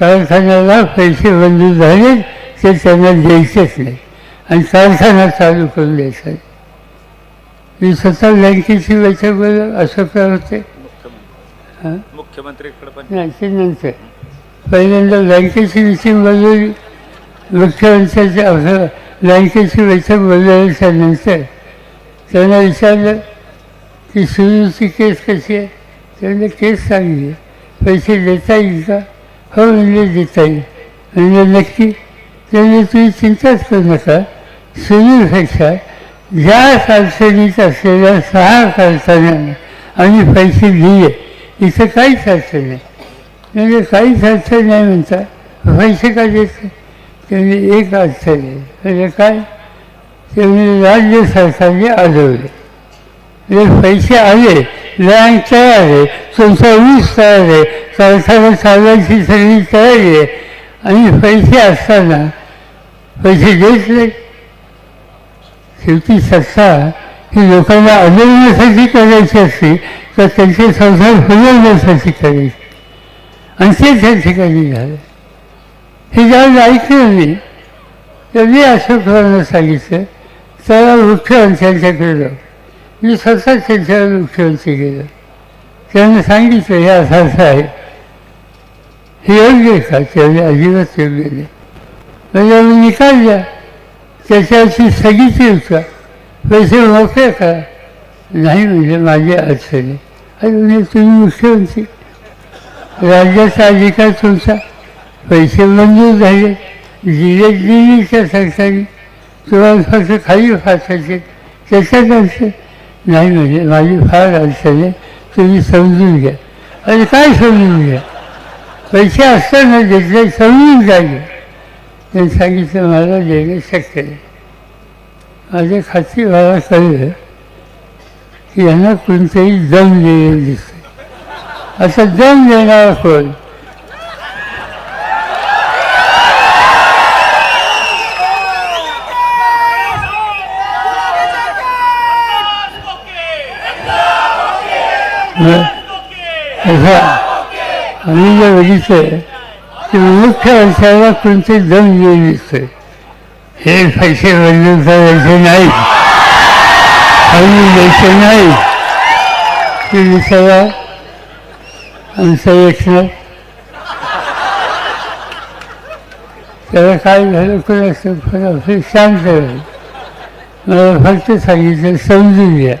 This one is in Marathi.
कारखान्याला पैसे मंजूर झाले ते त्यांना द्यायचेच नाही. आणि कारखाना चालू करून द्यायचा. मी स्वतः बँकेची बैठक बोललो अशोक होते हां मुख्यमंत्रीकडे पण नाही. ते नंतर पहिल्यांदा बँकेची मिटिंग बोलवली मुख्यमंत्र्यांच्या आपलं बँकेची बैठक बोलवल्याच्या नंतर त्यांना विचारलं की सुरूची केस कशी आहे? त्यांनी केस आहे पैसे देता येईल का? हो म्हणजे देता येईल म्हणजे नक्की त्याने तुम्ही चिंताच करू नका सुनीलपेक्षा ज्या अडचणीत असलेल्या सहा कारखान्यांना आम्ही पैसे दिले इथं काहीच अडचण नाही म्हणजे काहीच अडचण नाही म्हणता पैसे का देत त्यांनी एक अडचण आहे म्हणजे काय त्यांनी राज्य सरकारने आढळले म्हणजे पैसे आले बँक तयार आहे तुमचा ऊस तयार आहे संसार चालवायची सगळी तयारी आहे. आणि पैसे असताना पैसे देत नाही. शेवटी सत्ता ही लोकांना अजवण्यासाठी करायची असते तर त्यांचे संसार फुलवण्यासाठी करायचे. आणि ते त्या ठिकाणी झालं. हे ज्यावेळेस ऐकलं मी. तर मी अशोकरावांना सांगितलं त्याला मुख्यमंत्र्यांच्याकडे जाऊ. मी स्वतः त्यांच्यावर मुख्यमंत्री गेलो त्यांना सांगितलं हे असं असं आहे. हे योग्य आहे का त्याने अजिबात योग्य नाही म्हणजे आम्ही निकाल द्या त्याच्यावरची स्थगित का पैसे मोकळे करा नाही म्हणजे माझी अडचणी अरे म्हणजे तुम्ही मुख्यमंत्री राज्याचा अधिकार तुमचा पैसे मंजूर झाले दिले दिल्लीच्या सरकारी तुम्हाला फक्त खाली फासायचे त्याच्यात अडचण नाही म्हणजे माझी फार अडचण आहे. तुम्ही समजून घ्या. अरे काय समजून घ्या? पैसे असताना घेतले समजून घ्या त्यांनी सांगितलं मला देणं शक्य नाही. माझ्या खात्री मला कळलं की यांना कोणतंही दम दिलेलं दिसतं असं दम देणारा कोण? असं आम्ही जे बघितलं ते मुख्य वर्षाला कोणते दम दिले दिसतोय हे पैसे मंजूर करायचे नाही. आम्ही द्यायचे नाही. ते दिसायला आमचं एकनाथ त्याला काय झालं कोण असतं शांत राहील मला फक्त सांगितलं समजून घ्या.